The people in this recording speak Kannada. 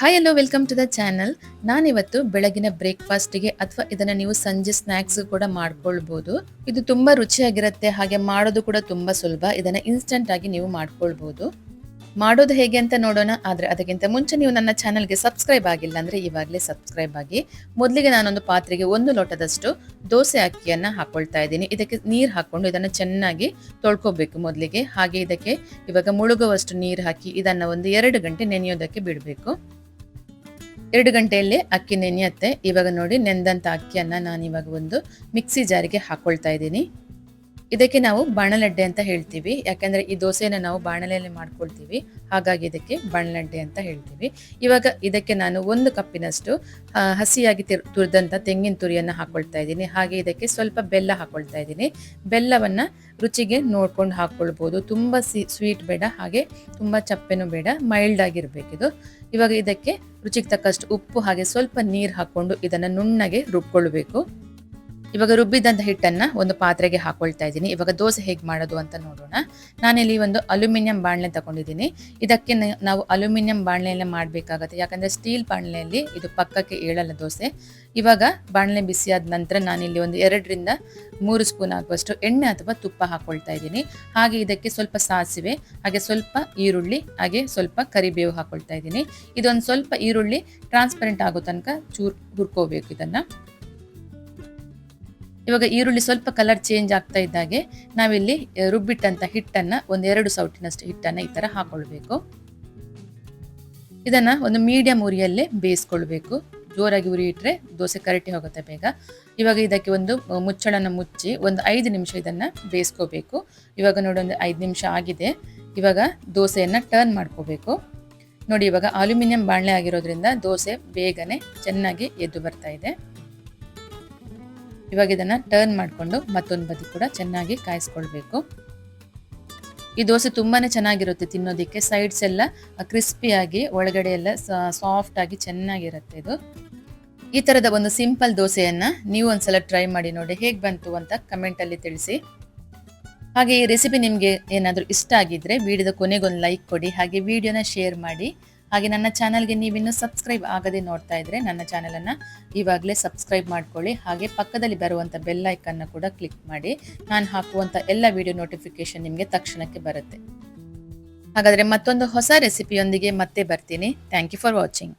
Hi hello welcome to the channel ನಾನಿವತ್ತು ಬೆಳಗಿನ ಬ್ರೇಕ್ಫಾಸ್ಟ್ಗೆ ಅಥವಾ ಇದನ್ನ ನೀವು ಸಂಜೆ ಸ್ನ್ಯಾಕ್ಸ್ ಕೂಡ ಮಾಡ್ಕೊಳ್ಬಹುದು ಇದು ತುಂಬಾ ರುಚಿಯಾಗಿರುತ್ತೆ, ಹಾಗೆ ಮಾಡೋದು ಕೂಡ ತುಂಬಾ ಸುಲಭ. ಇದನ್ನ ಇನ್ಸ್ಟೆಂಟ್ ಆಗಿ ನೀವು ಮಾಡ್ಕೊಳ್ಬಹುದು ಮಾಡೋದು ಹೇಗೆ ಅಂತ ನೋಡೋಣ, ಆದರೆ ಅದಕ್ಕಿಂತ ಮುಂಚೆ ನೀವು ನನ್ನ ಚಾನಲ್ಗೆ ಸಬ್ಸ್ಕ್ರೈಬ್ ಆಗಿಲ್ಲ ಅಂದರೆ ಇವಾಗಲೇ ಸಬ್ಸ್ಕ್ರೈಬ್ ಆಗಿ. ಮೊದಲಿಗೆ ನಾನೊಂದು ಪಾತ್ರೆಗೆ ಒಂದು ಲೋಟದಷ್ಟು ದೋಸೆ ಅಕ್ಕಿಯನ್ನು ಹಾಕೊಳ್ತಾ ಇದ್ದೀನಿ. ಇದಕ್ಕೆ ನೀರು ಹಾಕ್ಕೊಂಡು ಇದನ್ನು ಚೆನ್ನಾಗಿ ತೊಳ್ಕೊಬೇಕು ಮೊದಲಿಗೆ. ಹಾಗೆ ಇದಕ್ಕೆ ಇವಾಗ ಮುಳುಗುವಷ್ಟು ನೀರು ಹಾಕಿ ಇದನ್ನು ಒಂದು ಎರಡು ಗಂಟೆ ನೆನೆಯೋದಕ್ಕೆ ಬಿಡಬೇಕು. ಎರಡು ಗಂಟೆಯಲ್ಲಿ ಅಕ್ಕಿ ನೆನೆಯತ್ತೆ. ಇವಾಗ ನೋಡಿ ನೆಂದಂಥ ಅಕ್ಕಿಯನ್ನು ನಾನು ಇವಾಗ ಒಂದು ಮಿಕ್ಸಿ ಜಾರಿಗೆ ಹಾಕ್ಕೊಳ್ತಾ ಇದ್ದೀನಿ. ಇದಕ್ಕೆ ನಾವು ಬಾಣಲಡ್ಡೆ ಅಂತ ಹೇಳ್ತೀವಿ. ಯಾಕಂದ್ರೆ ಈ ದೋಸೆನ ನಾವು ಬಾಣಲೆಯಲ್ಲಿ ಮಾಡ್ಕೊಳ್ತೀವಿ. ಹಾಗಾಗಿ ಇದಕ್ಕೆ ಬಾಣಲಡ್ಡೆ ಅಂತ ಹೇಳ್ತೀವಿ. ಇವಾಗ ಇದಕ್ಕೆ ನಾನು ಒಂದು ಕಪ್ಪಿನಷ್ಟು ಹಸಿಯಾಗಿ ತುರಿದಂತ ತೆಂಗಿನ ತುರಿಯನ್ನು ಹಾಕೊಳ್ತಾ ಇದ್ದೀನಿ. ಹಾಗೆ ಇದಕ್ಕೆ ಸ್ವಲ್ಪ ಬೆಲ್ಲ ಹಾಕೊಳ್ತಾ ಇದ್ದೀನಿ. ಬೆಲ್ಲವನ್ನ ರುಚಿಗೆ ನೋಡ್ಕೊಂಡು ಹಾಕ್ಕೊಳ್ಬೋದು ತುಂಬ ಸ್ವೀಟ್ ಬೇಡ, ಹಾಗೆ ತುಂಬ ಚಪ್ಪೆನೂ ಬೇಡ, ಮೈಲ್ಡ್ ಆಗಿರ್ಬೇಕಿದು. ಇವಾಗ ಇದಕ್ಕೆ ರುಚಿಗೆ ತಕ್ಕಷ್ಟು ಉಪ್ಪು, ಹಾಗೆ ಸ್ವಲ್ಪ ನೀರು ಹಾಕೊಂಡು ಇದನ್ನ ನುಣ್ಣಗೆ ರುಬ್ಕೊಳ್ಬೇಕು. ಇವಾಗ ರುಬ್ಬಿದಂತ ಹಿಟ್ಟನ್ನ ಒಂದು ಪಾತ್ರೆಗೆ ಹಾಕೊಳ್ತಾ ಇದ್ದೀನಿ. ಇವಾಗ ದೋಸೆ ಹೇಗೆ ಮಾಡೋದು ಅಂತ ನೋಡೋಣ. ನಾನಿಲ್ಲಿ ಒಂದು ಅಲ್ಯೂಮಿನಿಯಂ ಬಾಣಲೆ ತಗೊಂಡಿದ್ದೀನಿ. ಇದಕ್ಕೆ ನಾವು ಅಲ್ಯೂಮಿನಿಯಂ ಬಾಣಲೆಯಲ್ಲೇ ಮಾಡಬೇಕಾಗತ್ತೆ. ಯಾಕಂದ್ರೆ ಸ್ಟೀಲ್ ಬಾಣಲೆಯಲ್ಲಿ ಇದು ಪಕ್ಕಕ್ಕೆ ಏಳಲ್ಲ ದೋಸೆ. ಇವಾಗ ಬಾಣಲೆ ಬಿಸಿಯಾದ ನಂತರ ನಾನಿಲ್ಲಿ ಒಂದು ಎರಡರಿಂದ ಮೂರು ಸ್ಪೂನ್ ಆಗುವಷ್ಟು ಎಣ್ಣೆ ಅಥವಾ ತುಪ್ಪ ಹಾಕೊಳ್ತಾ ಇದ್ದೀನಿ. ಹಾಗೆ ಇದಕ್ಕೆ ಸ್ವಲ್ಪ ಸಾಸಿವೆ, ಹಾಗೆ ಸ್ವಲ್ಪ ಈರುಳ್ಳಿ, ಹಾಗೆ ಸ್ವಲ್ಪ ಕರಿಬೇವು ಹಾಕೊಳ್ತಾ ಇದ್ದೀನಿ. ಇದೊಂದು ಸ್ವಲ್ಪ ಈರುಳ್ಳಿ ಟ್ರಾನ್ಸ್ಪರೆಂಟ್ ಆಗೋ ತನಕ ಚೂರ್ ಹುರ್ಕೋಬೇಕು ಇದನ್ನ. ಇವಾಗ ಈರುಳ್ಳಿ ಸ್ವಲ್ಪ ಕಲರ್ ಚೇಂಜ್ ಆಗ್ತಾ ಇದ್ದಾಗೆ ನಾವಿಲ್ಲಿ ರುಬ್ಬಿಟ್ಟಂಥ ಹಿಟ್ಟನ್ನ ಒಂದು ಎರಡು ಸೌಟಿನಷ್ಟು ಹಿಟ್ಟನ್ನ ಈ ತರ ಹಾಕೊಳ್ಬೇಕು. ಇದನ್ನ ಒಂದು ಮೀಡಿಯಂ ಉರಿಯಲ್ಲೇ ಬೇಯಿಸ್ಕೊಳ್ಬೇಕು. ಜೋರಾಗಿ ಉರಿ ಇಟ್ಟರೆ ದೋಸೆ ಕರಟಿ ಹೋಗುತ್ತೆ ಬೇಗ. ಇವಾಗ ಇದಕ್ಕೆ ಒಂದು ಮುಚ್ಚಳನ್ನು ಮುಚ್ಚಳನ ಮುಚ್ಚಿ ಒಂದು ಐದು ನಿಮಿಷ ಇದನ್ನ ಬೇಯಿಸ್ಕೋಬೇಕು. ಇವಾಗ ನೋಡಿ ಒಂದು ಐದು ನಿಮಿಷ ಆಗಿದೆ. ಇವಾಗ ದೋಸೆಯನ್ನು ಟರ್ನ್ ಮಾಡ್ಕೋಬೇಕು. ನೋಡಿ ಇವಾಗ ಅಲ್ಯೂಮಿನಿಯಂ ಬಾಣಲೆ ಆಗಿರೋದ್ರಿಂದ ದೋಸೆ ಬೇಗನೆ ಚೆನ್ನಾಗಿ ಎದ್ದು ಬರ್ತಾ ಇದೆ. ಇವಾಗ ಇದನ್ನ ಟರ್ನ್ ಮಾಡಿಕೊಂಡು ಮತ್ತೊಂದು ಬದಿ ಕೂಡ ಚೆನ್ನಾಗಿ ಕಾಯಿಸ್ಕೊಳ್ಬೇಕು. ಈ ದೋಸೆ ತುಂಬಾನೇ ಚೆನ್ನಾಗಿರುತ್ತೆ ತಿನ್ನೋದಕ್ಕೆ. ಸೈಡ್ಸ್ ಎಲ್ಲ ಕ್ರಿಸ್ಪಿಯಾಗಿ ಒಳಗಡೆ ಎಲ್ಲ ಸಾಫ್ಟ್ ಆಗಿ ಚೆನ್ನಾಗಿರುತ್ತೆ ಇದು. ಈ ತರದ ಒಂದು ಸಿಂಪಲ್ ದೋಸೆಯನ್ನ ನೀವು ಒಂದ್ಸಲ ಟ್ರೈ ಮಾಡಿ ನೋಡಿ ಹೇಗೆ ಬಂತು ಅಂತ ಕಮೆಂಟಲ್ಲಿ ತಿಳಿಸಿ. ಹಾಗೆ ಈ ರೆಸಿಪಿ ನಿಮಗೆ ಏನಾದರೂ ಇಷ್ಟ ಆಗಿದ್ರೆ ವಿಡಿಯೋದ ಕೊನೆಗೊಂದು ಲೈಕ್ ಕೊಡಿ, ಹಾಗೆ ವಿಡಿಯೋನ ಶೇರ್ ಮಾಡಿ. ಹಾಗೆ ನನ್ನ ಚಾನಲ್ಗೆ ನೀವಿನ್ನೂ ಸಬ್ಸ್ಕ್ರೈಬ್ ಆಗದೆ ನೋಡ್ತಾ ಇದ್ರೆ ನನ್ನ ಚಾನಲನ್ನು ಇವಾಗಲೇ ಸಬ್ಸ್ಕ್ರೈಬ್ ಮಾಡ್ಕೊಳ್ಳಿ. ಹಾಗೆ ಪಕ್ಕದಲ್ಲಿ ಬರುವಂಥ ಬೆಲ್ ಐಕನ್ನ ಕೂಡ ಕ್ಲಿಕ್ ಮಾಡಿ. ನಾನು ಹಾಕುವಂಥ ಎಲ್ಲ ವಿಡಿಯೋ ನೋಟಿಫಿಕೇಶನ್ ನಿಮಗೆ ತಕ್ಷಣಕ್ಕೆ ಬರುತ್ತೆ. ಹಾಗಾದರೆ ಮತ್ತೊಂದು ಹೊಸ ರೆಸಿಪಿಯೊಂದಿಗೆ ಮತ್ತೆ ಬರ್ತೀನಿ. Thank you for watching